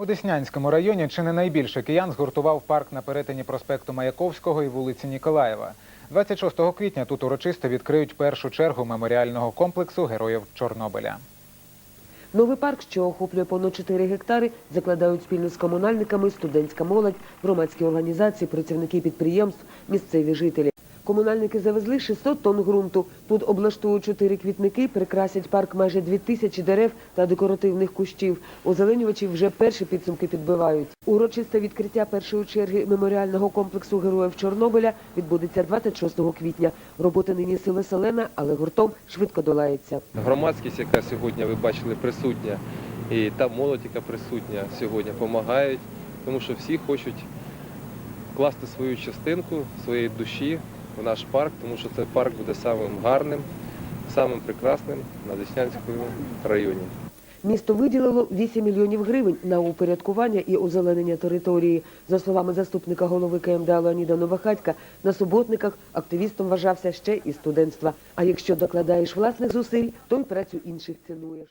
У Деснянському районі чи не найбільше киян згуртував парк на перетині проспекту Маяковського і вулиці Ніколаєва. 26 квітня тут урочисто відкриють першу чергу меморіального комплексу героїв Чорнобиля. Новий парк, що охоплює понад 4 гектари, закладають спільно з комунальниками, студентська молодь, громадські організації, працівники підприємств, місцеві жителі. Комунальники завезли 600 тонн ґрунту. Тут облаштують чотири квітники, прикрасять парк майже 2000 дерев та декоративних кущів. Озеленювачі вже перші підсумки підбивають. Урочисте відкриття першої черги меморіального комплексу героїв Чорнобиля відбудеться 26 квітня. Робота нині сила селена, але гуртом швидко долається. Громадськість, яка сьогодні ви бачили присутня, і та молодь, яка присутня сьогодні, допомагають, тому що всі хочуть класти свою частинку своєї душі в наш парк, тому що цей парк буде самим гарним, самим прекрасним на Деснянському районі. Місто виділило 8 мільйонів гривень на упорядкування і озеленення території. За словами заступника голови КМДА Леоніда Новохатька, на суботниках активістом вважався ще і студентства. А якщо докладаєш власних зусиль, то й працю інших цінуєш.